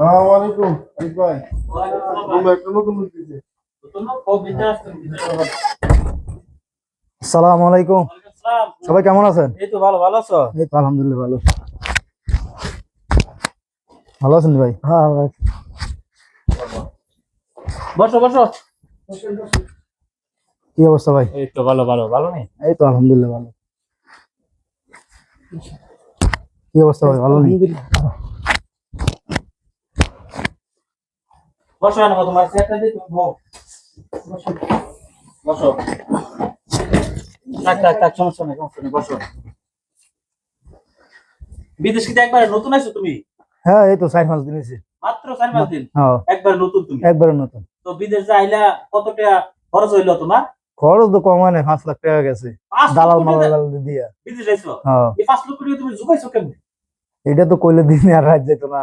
আসসালামু আলাইকুম আরিফ ভাই। একটা নতুন লোক দিয়েছে। আলাইকুম। সবাই কেমন আছেন? এই তো ভালো ভালো আছো? এই তো আলহামদুলিল্লাহ ভালো। ভালো আছেন ভাই? হ্যাঁ ভাই। বসো বসো। কি অবস্থা ভাই? এই তো ভালো ভালো ভালো নেই এই তো আলহামদুলিল্লাহ ভালো। কি অবস্থা ভাই ভালো নেই বসো না তোমার চেয়ারটা দিয়ে তুমি বসো। বসো। থাক থাক থাক সমস্যা নেই সমস্যা নেই বসো। বিদেশ একবার নতুন আছো তুমি? হ্যাঁ এই তো চার পাঁচ দিন হয়েছে। মাত্র চার পাঁচ দিন? হ্যাঁ। একবার নতুন তুমি? একবারে নতুন। তো বিদেশ যে আইলা কত টাকা খরচ হইল তোমার? খরচ তো কম হয় না পাঁচ লাখ টাকা গেছে। দালাল মালাল দিয়া। বিদেশ আইছো হ্যাঁ। এই পাঁচ লক্ষ টাকা তুমি জুগাইছো কেমনে? এটা তো কইলে দিন আর রাত যেত না।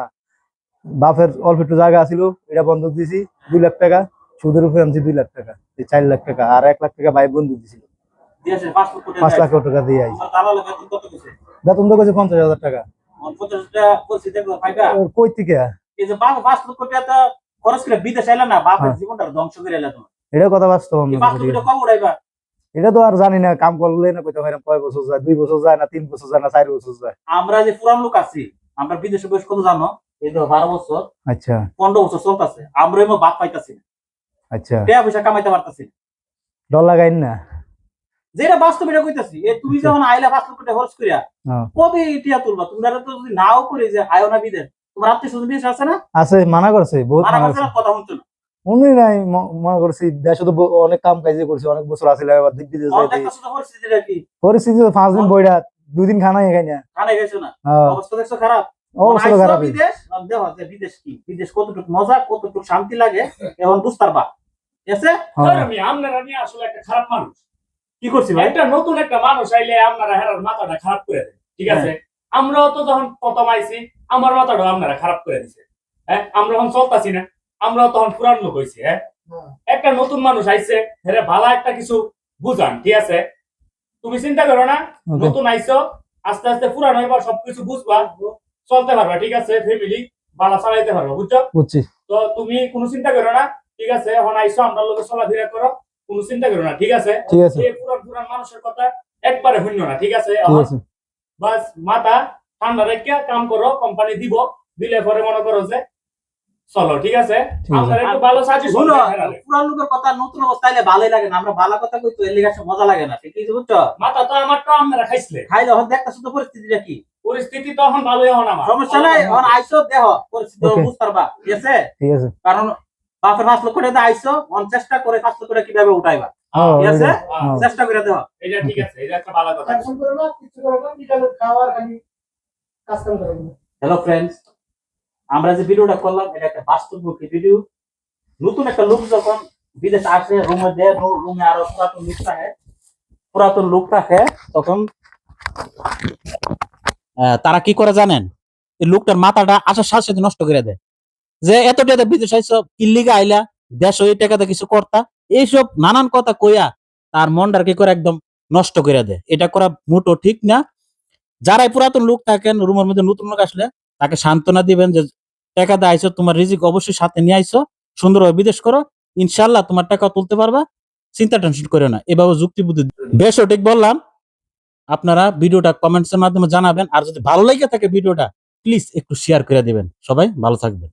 বাপের অল্প একটু জায়গা আছিল এটা বন্ধক দিছি দুই লাখ টাকা সুদের উপরে আনছি দুই লাখ টাকা চার লাখ টাকা আর এক লাখ টাকা ভাই বন্ধু দিছিল পাঁচ লাখ টাকা দিয়ে আইছি বেতন তো কইছে পঞ্চাশ হাজার টাকা। কই থেকে? হ্যাঁ। এটা কথা বাস্তব এটা তো আর জানি না কাম করলে না কইতে পারেন কয় বছর যায় দুই বছর যায় না তিন বছর যায় না চার বছর যায়। আমরা যে পুরান লোক আছি আমরা বিদেশে বয়স কত জানো? এই তো বারো বছর আচ্ছা। পনেরো বছর চলতেছে। আমরা এমন বাপ পাইতাছি না। আচ্ছা। টাকা পয়সা কামাইতে পারতাছি না। ডর লাগাইন না? যেটা বাস্তব এটা কইতাছি এ তুমি যখন আইলা পাঁচ লক্ষ টাকা খরচ করিয়া। কবে ইটিয়া তুলবা? তোমরা তো যদি নাও করে যে আয়ো না বিদেশ তোমার আত্মীয় স্বজন বিদেশ আছে না? আছে মানা করছে বহুত মানা করছে কথা শুনছো না। নাই মনে করছি দেশে তো অনেক কাম কাজে করছি অনেক বছর আসলে দিক বিদেশ যাইতে। কি? পরিস্থিতি তো পাঁচ দিন বইরা দুই দিন খানাই খাই না। কানে গেছো না? অবস্থা দেখছ খারাপ? অবস্থা খারাপ বিদেশ আর যে বিদেশ কি? বিদেশ কতটুকু মজা কতটুকু শান্তি লাগে এখন বুঝতে পারবা হ্যাঁ। আমি আসলে একটা খারাপ মানুষ। কি করছি ভাই? একটা নতুন একটা মানুষ আইলে আপনারা হেরার মাথাটা খারাপ করে দেন ঠিক আছে? আমরাও তো যখন প্রথম আইছি আমার মাথাটাও আপনারা খারাপ করে দিছে হ্যাঁ? আমরা চলতাছি না আমরাও তখন পুরান লোক হয়েছি হ্যাঁ? একটা নতুন মানুষ আইছে হেরে ভালো একটা কিছু বুঝান ঠিক আছে? তুমি চিন্তা করো না নতুন আইছো আস্তে আস্তে পুরান হইবা সবকিছু বুঝবা। চলতে পারবা ঠিক আছে? ফ্যামিলি বালা চালাইতে পারবা বুঝছ? বুঝছি। তো তুমি কোনো চিন্তা করো না ঠিক আছে? এখন আইসো আমরা লোকে চলাফেরা করো কোনো চিন্তা করো না ঠিক আছে? ঠিক আছে। পুরান পুরান মানুষের কথা একবারে শুনো না ঠিক আছে? ঠিক আছে। বাস মাথা ঠান্ডা রেখে কাম করো কোম্পানি দিব দিলে পরে মনে করো যে চলো ঠিক আছে? একটু ভালো সাজেশন শুনো পুরান লোকের কথা নতুন অবস্থায় আইলে ভালোই লাগে না। আমরা ভালো কথা কই তো এর লিগে মজা লাগে না ঠিক আছে বুঝছ? মাথা তো আমার তো আপনারা খাইছিলে খাইলে এখন দেখতেছো তো পরিস্থিতিটা কি। পরিস্থিতি তো এখন ভালোই হন আমার সমস্যা নাই এখন আইসো দেহ পরিস্থিতি বুঝতে পারবা ঠিক আছে? ঠিক আছে। কারণ বাপের পাঁচ লক্ষ টাকা আইসো অন চেষ্টা করে পাঁচ লক্ষ টাকা কীভাবে উঠাইবা হ্যাঁ, ঠিক আছে? হ্যাঁ, চেষ্টা করে দেহ এটা ঠিক আছে এটা একটা ভালো কথা। হ্যালো ফ্রেন্ডস আমরা যে ভিডিওটা করলাম এটা একটা বাস্তবমুখী ভিডিও নতুন একটা লোক যখন বিদেশ আসে রুমে দেয় রুমে আরও পুরাতন লোক থাকে পুরাতন লোক থাকে তখন তারা কি করে জানেন? লোকটার মাথাটা আসার সাথে সাথে নষ্ট করে দেয়। যে এত টাকা বিদেশ আইসো কিল্লিগা আইলা? দেশ ওই টাকাতে কিছু করতা? এইসব নানান কথা কইয়া তার মনটার কি করে একদম নষ্ট করে দেয়। এটা করা মোটো ঠিক না। যারাই পুরাতন লোক থাকেন, রুমের মধ্যে নতুন লোক আসলে তাকে সান্ত্বনা দিবেন যে টাকা দিয়ে আইসো, তোমার রিজিক অবশ্যই সাথে নিয়ে আইসো, সুন্দরভাবে বিদেশ করো ইনশাল্লাহ তোমার টাকা তুলতে পারবা, চিন্তা টেনশন করে না। এভাবে যুক্তি বুদ্ধি বেশ ঠিক বললাম। আপনারা ভিডিওটা কমেন্টস এর মাধ্যমে জানাবেন। আর যদি ভালো লেগে থাকে ভিডিওটা প্লিজ একটু শেয়ার করে দিবেন। সবাই ভালো থাকবেন।